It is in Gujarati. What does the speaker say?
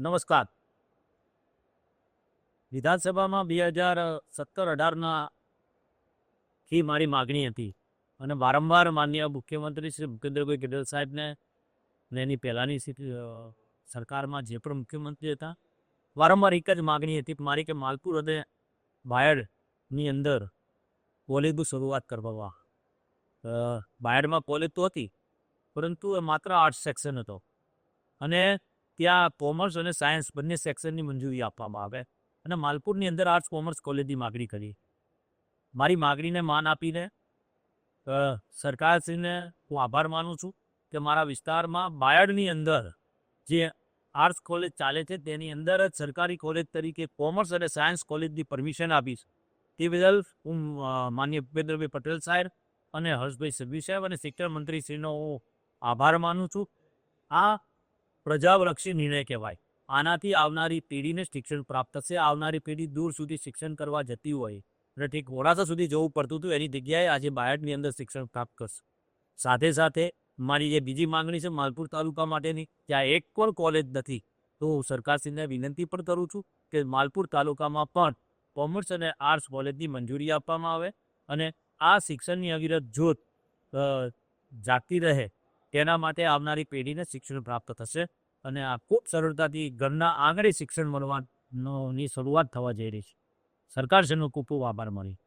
નમસ્કાર. વિધાનસભામાં બે હજાર સત્તર અઢારના થી મારી માગણી હતી અને વારંવાર માન્ય મુખ્યમંત્રી શ્રી ભૂપેન્દ્રભાઈ પટેલ સાહેબને અને એની પહેલાંની સરકારમાં જે પણ મુખ્યમંત્રી હતા, વારંવાર એક જ માગણી હતી મારી કે માલપુર અને બાયડની અંદર કોલેજની શરૂઆત કરવામાં. બાયડમાં કોલેજ તો હતી, પરંતુ એ માત્ર આર્ટ્સ સેક્શન હતો. અને ત્યાં કોમર્સ અને સાયન્સ બંને સેક્શનની મંજૂરી આપવામાં આવે અને માલપુરની અંદર આર્ટ્સ, કોમર્સ, કોલેજની માગણી કરી મારી માગણીને માન આપીને સરકારશ્રીને હું આભાર માનું છું કે મારા વિસ્તારમાં બાયડની અંદર જે આર્ટ્સ કોલેજ ચાલે છે તેની અંદર જ સરકારી કોલેજ તરીકે કોમર્સ અને સાયન્સ કોલેજની પરમિશન આપીશ તે બદલ હું માન્ય ભૂપેન્દ્રભાઈ પટેલ સાહેબ અને હર્ષભાઈ સભ્ય સાહેબ અને શિક્ષણ મંત્રીશ્રીનો હું આભાર માનું છું. આ પ્રજાલક્ષી નિર્ણય કહેવાય. આનાથી આવનારી પેઢીને શિક્ષણ પ્રાપ્ત થશે. આવનારી પેઢી દૂર સુધી શિક્ષણ કરવા જતી હોય અને ઠીક મોડાસા સુધી જવું પડતું હતું, એની જગ્યાએ આજે બાયડની અંદર શિક્ષણ પ્રાપ્ત કરશે. સાથે સાથે મારી જે બીજી માંગણી છે, માલપુર તાલુકા માટેની, ત્યાં એક પણ કોલેજ નથી, તો હું સરકારશ્રીને વિનંતી પણ કરું છું કે માલપુર તાલુકામાં પણ કોમર્સ અને આર્ટ્સ કોલેજની મંજૂરી આપવામાં આવે અને આ શિક્ષણની અવિરત જોત જાગતી રહે તેના માટે આવનારી પેઢીને શિક્ષણ પ્રાપ્ત થશે અને આ ખૂબ સરળતાથી ઘરના આંગણે શિક્ષણ મળવાની શરૂઆત થવા જઈ રહી છે. સરકારશ્રીનો ખૂબ ખૂબ આભાર માની.